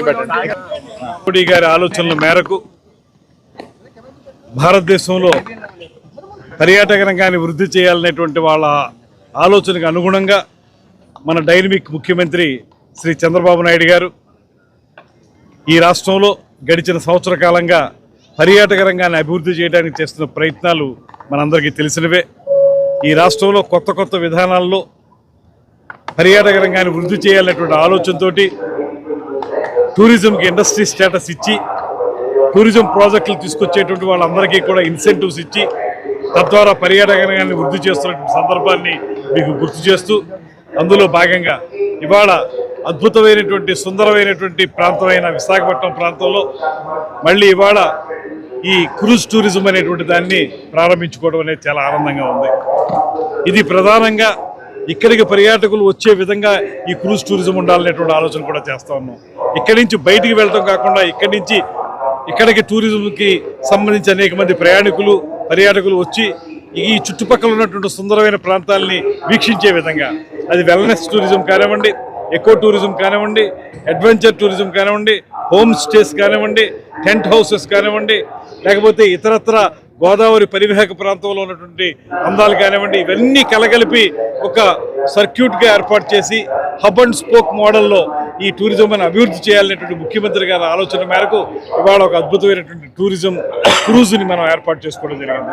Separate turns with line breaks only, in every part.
పని పెట్టండి
మోడీ గారి ఆలోచనల మేరకు భారతదేశంలో పర్యాటక రంగాన్ని వృద్ధి చేయాలనేటువంటి వాళ్ళ ఆలోచనకు అనుగుణంగా మన డైనమిక్ ముఖ్యమంత్రి శ్రీ చంద్రబాబు నాయుడు గారు ఈ రాష్ట్రంలో గడిచిన సంవత్సర కాలంగా పర్యాటక రంగాన్ని అభివృద్ధి చేయడానికి చేస్తున్న ప్రయత్నాలు మనందరికీ తెలిసినవే. ఈ రాష్ట్రంలో కొత్త కొత్త విధానాల్లో పర్యాటక రంగాన్ని వృద్ధి చేయాలనేటువంటి ఆలోచనతోటి టూరిజంకి ఇండస్ట్రీ స్టేటస్ ఇచ్చి టూరిజం ప్రాజెక్టులు తీసుకొచ్చేటువంటి వాళ్ళందరికీ కూడా ఇన్సెంటివ్స్ ఇచ్చి తద్వారా పర్యాటకరంగాన్ని వృద్ధి చేస్తున్నటువంటి సందర్భాన్ని మీకు గుర్తు చేస్తూ అందులో భాగంగా ఇవాళ అద్భుతమైనటువంటి సుందరమైనటువంటి ప్రాంతమైన విశాఖపట్నం ప్రాంతంలో మళ్ళీ ఇవాళ ఈ క్రూజ్ టూరిజం అనేటువంటి దాన్ని ప్రారంభించుకోవడం అనేది చాలా ఆనందంగా ఉంది. ఇది ప్రధానంగా ఇక్కడికి పర్యాటకులు వచ్చే విధంగా ఈ క్రూజ్ టూరిజం ఉండాలనేటువంటి ఆలోచన కూడా చేస్తా ఉన్నాం. ఇక్కడి నుంచి బయటికి వెళ్ళటం కాకుండా ఇక్కడి నుంచి ఇక్కడికి టూరిజంకి సంబంధించి అనేక మంది ప్రయాణికులు పర్యాటకులు వచ్చి ఈ చుట్టుపక్కల ఉన్నటువంటి సుందరమైన ప్రాంతాలని వీక్షించే విధంగా. అది వెల్నెస్ టూరిజం కానివ్వండి ఎకో టూరిజం కానివ్వండి అడ్వెంచర్ టూరిజం కానివ్వండి హోమ్ స్టేస్ కానివ్వండి టెంట్ హౌసెస్ కానివ్వండి లేకపోతే ఇతరత్ర గోదావరి పరివాహక ప్రాంతంలో ఉన్నటువంటి అందాలు కానివ్వండి ఇవన్నీ కలగలిపి ఒక సర్క్యూట్గా ఏర్పాటు చేసి హబ్ అండ్ స్పోక్ మోడల్లో ఈ టూరిజం అభివృద్ధి చేయాలనేటువంటి ముఖ్యమంత్రి గారి ఆలోచన మేరకు ఇవాళ ఒక అద్భుతమైనటువంటి టూరిజం క్రూజ్ని మనం ఏర్పాటు చేసుకోవడం జరిగింది.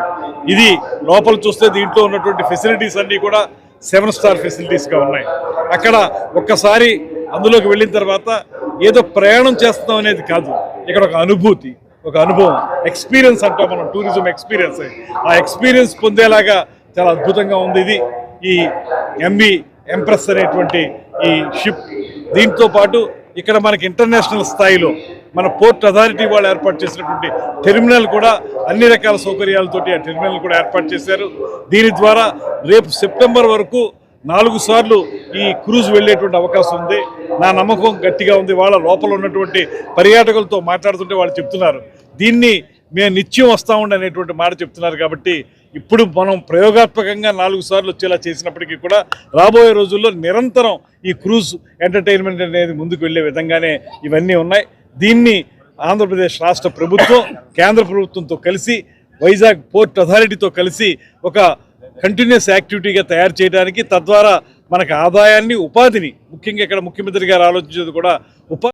ఇది లోపల చూస్తే దీంట్లో ఉన్నటువంటి ఫెసిలిటీస్ అన్నీ కూడా సెవెన్ స్టార్ ఫెసిలిటీస్గా ఉన్నాయి. అక్కడ ఒక్కసారి అందులోకి వెళ్ళిన తర్వాత ఏదో ప్రయాణం చేస్తున్నాం అనేది కాదు ఇక్కడ ఒక అనుభూతి. ఒక అనుభవం ఎక్స్పీరియన్స్ అంటాం మనం టూరిజం ఎక్స్పీరియన్స్ ఆ ఎక్స్పీరియన్స్ పొందేలాగా చాలా అద్భుతంగా ఉంది ఇది. ఈ ఎంబీ ఎంప్రెస్ అనేటువంటి ఈ షిప్ దీంతో పాటు ఇక్కడ మనకి ఇంటర్నేషనల్ స్థాయిలో మన పోర్ట్ అథారిటీ వాళ్ళు ఏర్పాటు చేసినటువంటి టెర్మినల్ కూడా అన్ని రకాల సౌకర్యాలతోటి ఆ టెర్మినల్ కూడా ఏర్పాటు చేశారు. దీని ద్వారా రేపు సెప్టెంబర్ వరకు నాలుగు సార్లు ఈ క్రూజ్ వెళ్ళేటువంటి అవకాశం ఉంది. నా నమ్మకం గట్టిగా ఉంది. వాళ్ళ లోపల ఉన్నటువంటి పర్యాటకులతో మాట్లాడుతుంటే వాళ్ళు చెప్తున్నారు. దీన్ని మేము నిత్యం వస్తూ ఉండనేటువంటి మాట చెప్తున్నారు కాబట్టి ఇప్పుడు మనం ప్రయోగాత్మకంగా నాలుగు సార్లు వచ్చేలా చేసినప్పటికీ కూడా రాబోయే రోజుల్లో నిరంతరం ఈ క్రూజ్ ఎంటర్టైన్మెంట్ అనేది ముందుకు వెళ్ళే విధంగానే ఇవన్నీ ఉన్నాయి. దీన్ని ఆంధ్రప్రదేశ్ రాష్ట్ర ప్రభుత్వం కేంద్ర ప్రభుత్వంతో కలిసి వైజాగ్ పోర్ట్ అథారిటీతో కలిసి ఒక కంటిన్యూస్ యాక్టివిటీగా తయారు చేయడానికి తద్వారా మనకు ఆదాయాన్ని ఉపాధిని ముఖ్యంగా ఇక్కడ ముఖ్యమంత్రి గారు ఆలోచించేది కూడా ఉపా